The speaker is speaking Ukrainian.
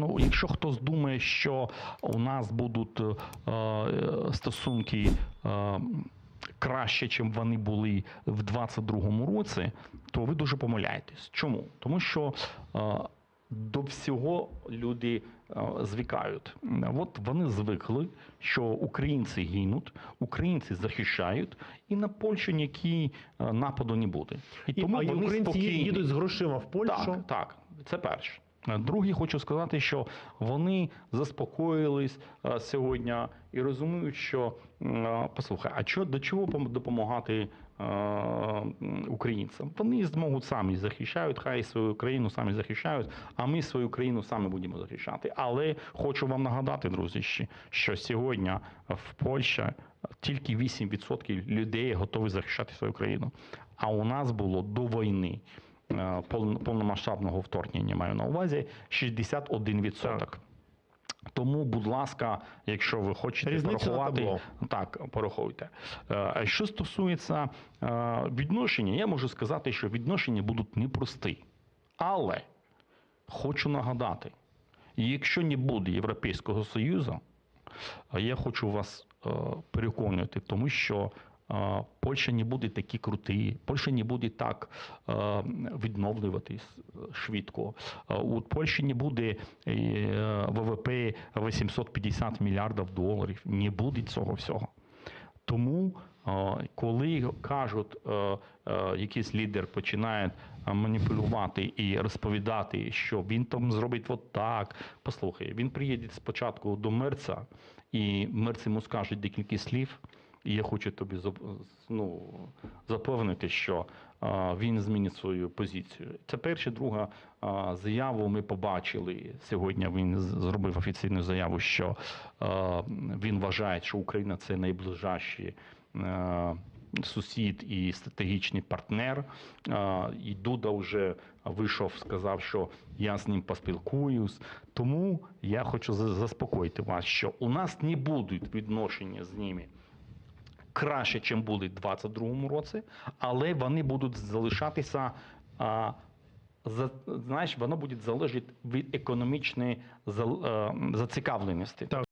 Ну, якщо хтось думає, що у нас будуть е, е, стосунки е, краще, чим вони були в 22-му році, то ви дуже помиляєтесь. Чому? Тому що е, до всього люди е, звикають. От вони звикли, що українці гинуть, українці захищають, і на Польщу ніякий е, нападу не буде. І, а і українці їдуть з грошима в Польщу. Так, так, це перше. Друге, хочу сказати, що вони заспокоїлись е, сьогодні і розуміють, що е, послухай, а чо, до чого пом- допомагати е, українцям? Вони зможуть самі захищають, хай свою країну самі захищають, а ми свою країну самі будемо захищати. Але хочу вам нагадати, друзі, що сьогодні в Польщі тільки 8% людей готові захищати свою країну. А у нас було до війни е, повномасштабного вторгнення маю на увазі 61%. Так. Тому, будь ласка, якщо ви хочете Різницю на порахувати, так, порахуйте. Е, а Що стосується е, відношення, я можу сказати, що відношення будуть непрості. Але хочу нагадати, якщо не буде Європейського Союзу, я хочу вас е, переконувати, тому що е, Польща не буде такі круті, Польща не буде так відновлюватись швидко. Е, У Польщі не буде е, ВВП 850 мільярдів доларів. Не буде цього всього. Тому, коли кажуть, е, якийсь лідер починає маніпулювати і розповідати, що він там зробить от так. Послухай, він приїде спочатку до мерця, і мерць йому скаже декілька слів. І я хочу тобі ну, запевнити, що він змінить свою позицію. Це перше, друга заяву ми побачили сьогодні. Він зробив офіційну заяву, що він вважає, що Україна це найближчий е, сусід і стратегічний партнер. І Дуда вже вийшов, сказав, що я з ним поспілкуюсь. Тому я хочу за- заспокоїти вас, що у нас не будуть відношення з ними краще, чим були в 22-му році, але вони будуть залишатися. А, за, знаєш, воно буде залежати від економічної е, зацікавленості. Так.